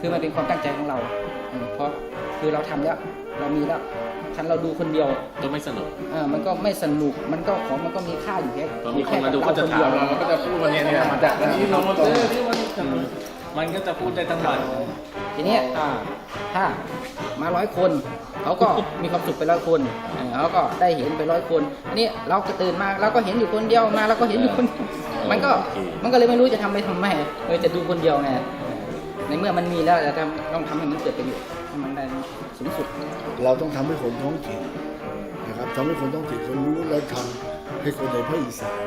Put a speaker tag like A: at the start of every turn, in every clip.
A: คือมันเป็นความตั้งใจของเราเพราะคือเราทำแล้วเรามีแล้วคันเราดูคนเดียว
B: ก็ไม่สนุก
A: อ่ามันก็ไม่สนุกมันก็ของมันก็มีค่าอยู่แค่
B: มีคนมาดูก็จะถามเราก็จะพูดวันนี้เนี่ยมาจากวันนี้น้องมันที่วันมันก็จะพูดได้ทั้งวัน
A: ทีนี้ถ้ามาร้อยคนเขาก็มีความสุขไปร้อยคนเขาก็ได้เห็นไปร้อยคนนี่เราก็ตื่นมาเราก็เห็นอยู่คนเดียวมาเราก็เห็นอยู่คนมันก็มันก็เลยไม่รู้จะทำไปทำไมเออจะดูคนเดียวไง ในเมื่อมันมีแล้วจะทำต้องทำให้มันเกิดประโยชน์ให้มันได้สูงสุด
C: เราต้องทำให้คนท้องถิ่นนะครับทำให้คนท้องถิ่นเขารู้และทำให้คนในภาคอีสาน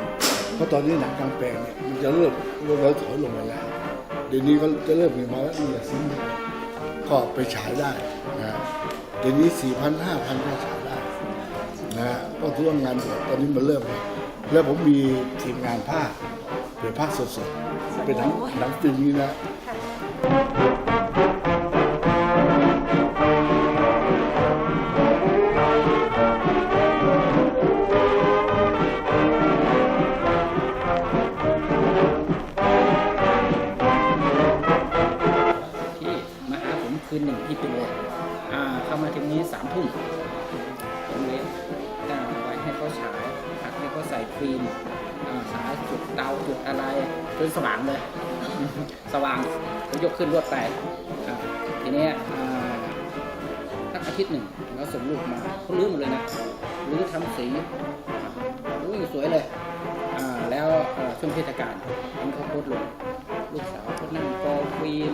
C: เพราะตอนนี้หนังกลางแปลงเนี่ยมันจะเริ่มเริ่มแล้วถอยลงมาแล้วเดี๋ยวนี้ก็จะเริ่มมีมาแล้วมีอย่าซิงก็ไปฉายได้นะเดี๋ยวนี้สี่พันห้าพันก็ฉายได้นะฮะก็ถือว่างานตอนนี้มันเริ่ม แล้วแล้วผมมีทีมงานภาคเป็นภาคสดๆเป็นหนังหนังฟิล์มนี้นะ
A: มาหาผมคืนหนึ่งที่เป็นเลยอ่าเข้ามาถึงนี้สามทุ่มผมเลยตั้งไว้ให้เขาฉายหักให้เขาใส่ฟิล์มอ่าฉายจุดเตาจุดอะไรจนสว่างเลย สว่างยกขึ้นรวดไปอ่ทีนี้สักอาทิตย์หนึ่งแล้วส่งลูกมาเขาลื้อหมดเลยนะลื้อทำสีอุ้ยสวยเลยแล้วช่วงเทศกาลผมเขาโพสต์ลงลูกสาวเขานั่งกอฟิล์ม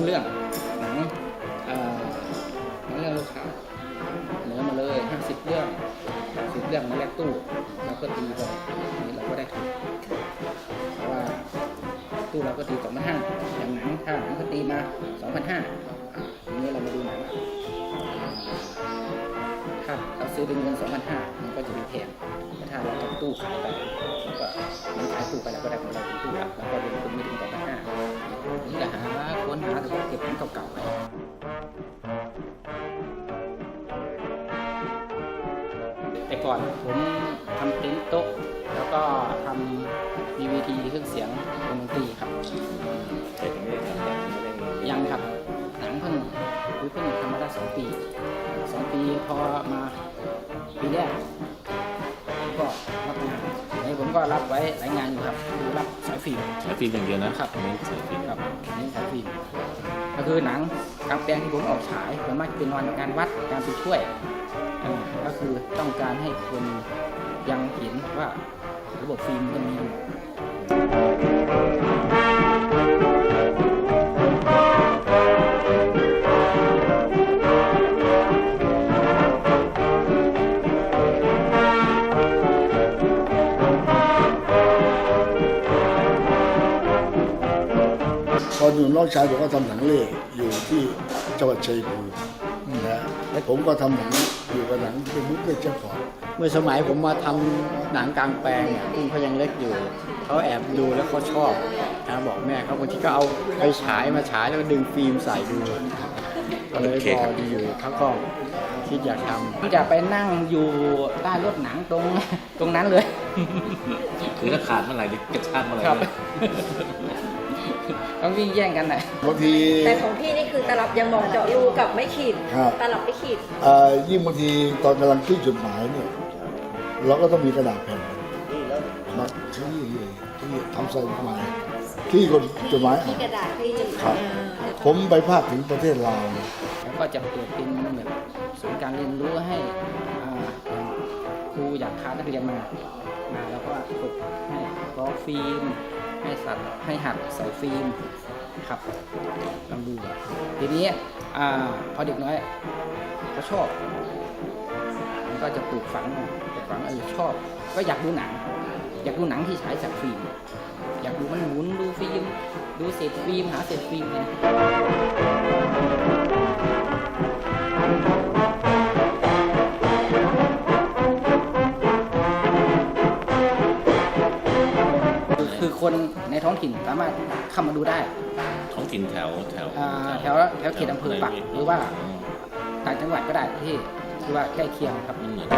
A: เอ่ออย่างหนังบางเรื่องหนังเอ่อบางเรื่องลูกค้าเหนือมาเลย50เรื่องสิบเรื่องมาแลกตู้เราก็ตีไปนี่เราก็ได้ทุนเพราะว่าตู้เราก็ตีสองพันห้าอย่างหนังถ้าหนังก็ตีมาสองพันห้าทีนี้เรามาดูหนังถ้าเราซื้อเป็นเงินสองพันห้ามันก็จะดูแพงแต่ถ้าเราเอาตู้ขายไปมันก็มันขายตู้ไปแล้วก็ได้ของเราเป็นตู้แล้วก็เป็นคนไม่ถึงสองพันห้า นี่ก็หาค้นหาแต่ก็เก็บของเก่าๆไปแต่ก่อนผมทำปริ้นโต๊ะแล้วก็ทำ DVT เครื่องเสียงวงดนตรีครับ
B: แต่ถึงไม่ได้ทำแต่ไม่ได้
A: ยังครับหนังเพิ่งคือเพิ่งทำมาได้สองปีสองปีพอมาปีแรกก็รับงานอันนี้ผม ก็รับไว้หลายงานอยู่ครับคือรับสายฟิล์ม
B: ใช้ฟิล์มอย่างเดียวนะครับไม่ใช้ฟิล์ม
A: ครับนี่สายฟิล์มก็คือหนังกลางแปลงที่ผมออกฉายส่วนมากจะเป็นวันงานวัดการไปช่วยเอ่อก็คือต้องการให้คนยังเห็นว่าระบบฟิล์มมันมีอยู่
C: ตอนอยู่น้องชายผมก็ทำหนังเล่อยู่ที่จังหวัดชัยภูมินะฮะและผมก็ทำหนังอยู่กับหนังเป็นมุกเป็นเจ้าของ
D: เมื่อสมัยผมมาทำหนังกลางแปลงเนี่ยกุ้งเขายังเล็กอยู่เขาแอบดูแล้วเขาชอบนะบอกแม่เขาบางทีก็เอาไปฉายมาฉายแล้วก็ดึงฟิล์มใส่ดูก็เลยพอดีอยู่เขาก็คิดอยากทำ
A: ผมจะไปนั่งอยู่ใต้รถหนังตรงตรงนั้นเลย
B: คือถ้าขาดเมื่อไหร่จะกระชากเมื่อไหร่
A: ครับ ต้องวิ่งแย่งกันหน่อย
C: บางที
E: แต่ของพี่นี่คือตลับยังมองเจาะรูกับไม่ขีด
C: ครับ
E: ตลับไม่ขีด
C: เอ่อยิ่งบางทีตอนกำลังที่จดหมายเนี่ยเราก็ต้องมีกระดาษแผ่นมาที่ที่ทำใส่จดหมายที่คนจดหมาย
E: ที่กระดาษที่จะ
C: ครับ
E: เออ
C: ผมไปภาคถึงประเทศลาว
A: แล้วก็จะเปิดเป็นเหมือนศูนย์การเรียนรู้ให้อ่าค รูอยากพานักเรียนมา มาแล้วก็ฝึกให้กรอฟิล์มให้สัตว์ให้หัดใส่ฟิล์มครับลองดูทีนี้อพอเด็กน้อยเขาชอบมันก็จะปลูกฝังปลูกฝังเออชอบ ก็อยากดูหนัง อยากดูหนังที่ฉายจากฟิล์มอยากดูมันหมุนดูฟิล์มดูเศษฟิล์มหาเศษฟิล์มเลย คือคนในท้องท้องถิ่นสามารถเข้ามาดูได้
B: ท้องถิ่นแถวแถว
A: อ่าแถวแถวเขตอำเภอปักหรือว่าต่างจังหวัดก็ได้ที่ที่ว่าใกล้เคียงครับ
B: มันเหมือน